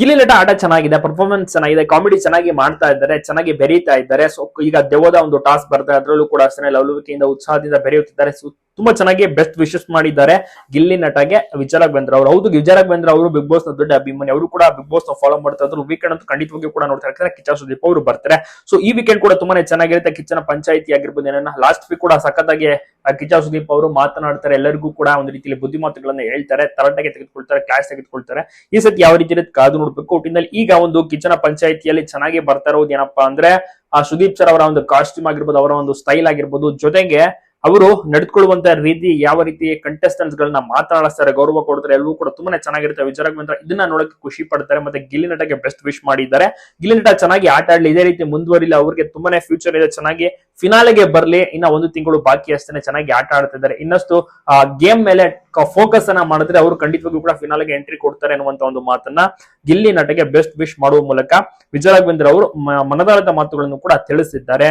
ಗಿಲ್ಲಿ ನಟ ಆಟ ಚೆನ್ನಾಗಿದೆ ಪರ್ಫಾರ್ಮೆನ್ಸ್ ಚೆನ್ನಾಗಿದೆ ಕಾಮಿಡಿ ಚೆನ್ನಾಗಿ ಮಾಡ್ತಾ ಇದ್ದಾರೆ, ಚೆನ್ನಾಗಿ ಬೆರೀತಾ ಇದ್ದಾರೆ. ಸೊ ಈಗ ದೆವ್ವದ ಒಂದು ಟಾಸ್ಕ್ ಬರ್ತಾರೆ ಅದ್ರಲ್ಲೂ ಕೂಡ ಅಷ್ಟೇ ಲವಲವಿಕೆಯಿಂದ, ಉತ್ಸಾಹದಿಂದ ಬೆರೆಯುತ್ತಿದ್ದಾರೆ. ತುಂಬಾ ಚೆನ್ನಾಗಿ ಬೆಸ್ಟ್ ವಿಶಸ್ ಮಾಡಿದ್ದಾರೆ. ಗಿಲ್ಲಿ ನಟಗೆ ವಿಚಾರಕ್ಕೆ ಬಂದ್ರು ಅವರು. ಹೌದು ವಿಚಾರಕ್ಕೆ ಬಂದ್ರೆ ಅವರು ಬಿಗ್ ಬಾಸ್ನ ದೊಡ್ಡ ಅಭಿಮಾನಿ. ಅವರು ಕೂಡ ಬಿಗ್ ಬಾಸ್ನ ಫಾಲೋ ಮಾಡ್ತಾ ಇದ್ರು. ವೀಕೆಂಡ್ ಅಂತೂ ಖಂಡಿತವಾಗಿಯೂ ಕೂಡ ನೋಡ್ತಾ ಇರ್ತಾರೆ. ಕಿಚ್ಚ ಸುದೀಪ್ ಅವರು ಬರ್ತಾರೆ. ಸೊ ಈ ವೀಕೆಂಡ್ ಕೂಡ ತುಂಬಾನೇ ಚೆನ್ನಾಗಿರುತ್ತೆ. ಕಿಚ್ಚನ ಪಂಚಾಯಿತಿ ಆಗಿರ್ಬೋದು ಏನನ್ನ. ಲಾಸ್ಟ್ ವೀಕ್ ಕೂಡ ಸಖತ್ತಾಗಿ ಕಿಚ್ಚ ಸುದೀಪ್ ಅವರು ಮಾತನಾಡ್ತಾರೆ. ಎಲ್ಲರಿಗೂ ಕೂಡ ಒಂದು ರೀತಿಯಲ್ಲಿ ಬುದ್ಧಿಮಾತುಗಳನ್ನ ಹೇಳ್ತಾರೆ. ತರಾಟೆಗೆ ತೆಗೆದುಕೊಳ್ತಾರೆ ಕ್ಯಾಶ್ ತೆಗೆದುಕೊಳ್ತಾರೆ. ಈ ಸತಿ ಯಾವ ರೀತಿ ಕಾದು ನೋಡ್ಬೇಕು. ಒಟ್ಟಿನಲ್ಲಿ ಈಗ ಒಂದು ಕಿಚ್ಚನ ಪಂಚಾಯಿತಿಯಲ್ಲಿ ಚೆನ್ನಾಗಿ ಬರ್ತಾ ಇರೋದು ಏನಪ್ಪಾ ಅಂದ್ರೆ, ಆ, ಸುದೀಪ್ ಸರ್ ಅವರ ಒಂದು ಕಾಸ್ಟ್ಯೂಮ್ ಆಗಿರ್ಬೋದು, ಅವರ ಒಂದು ಸ್ಟೈಲ್ ಆಗಿರ್ಬೋದು. ಜೊತೆಗೆ ಅವರು ನಡೆದುಕೊಳ್ಳುವಂತ ರೀತಿ, ಯಾವ ರೀತಿ ಕಂಟೆಸ್ಟೆಂಟ್ಸ್ ಗಳನ್ನ ಮಾತನಾಡಿಸ್ತಾರೆ ಗೌರವ ಕೊಡ್ತಾರೆ, ಎಲ್ಲವೂ ಕೂಡ ತುಂಬಾನೇ ಚೆನ್ನಾಗಿರುತ್ತೆ. ವಿಜಯ ರಾಘವೇಂದ್ರ ಇದನ್ನ ನೋಡಕ್ಕೆ ಖುಷಿ ಪಡ್ತಾರೆ ಮತ್ತೆ ಗಿಲ್ಲಿ ನಟಗೆ ಬೆಸ್ಟ್ ವಿಶ್ ಮಾಡಿದ್ದಾರೆ. ಗಿಲ್ಲಿ ನಟ ಚೆನ್ನಾಗಿ ಆಟ ಆಡ್ಲಿ, ಇದೇ ರೀತಿ ಮುಂದುವರಿಲಿ, ಅವ್ರಿಗೆ ತುಂಬಾನೇ ಫ್ಯೂಚರ್ ಇದೆ, ಚೆನ್ನಾಗಿ ಫಿನಾಲೆಗೆ ಬರಲಿ, ಇನ್ನ ಒಂದು ತಿಂಗಳು ಬಾಕಿ ಅಷ್ಟೇ ಚೆನ್ನಾಗಿ ಆಟ ಆಡ್ತಿದ್ದಾರೆ ಇನ್ನಷ್ಟು ಗೇಮ್ ಮೇಲೆ ಫೋಕಸ್ ಅನ್ನ ಮಾಡಿದ್ರೆ ಅವರು ಖಂಡಿತವಾಗಿಯೂ ಕೂಡ ಫಿನಾಲೆಗೆ ಎಂಟ್ರಿ ಕೊಡ್ತಾರೆ ಅನ್ನುವಂತ ಒಂದು ಮಾತನ್ನ ಗಿಲ್ಲಿ ನಟಗೆ ಬೆಸ್ಟ್ ವಿಶ್ ಮಾಡುವ ಮೂಲಕ ವಿಜಯ ರಾಘವೇಂದ್ರ ಅವರು ಮನದಾಳದ ಮಾತುಗಳನ್ನು ಕೂಡ ತಿಳಿಸಿದ್ದಾರೆ.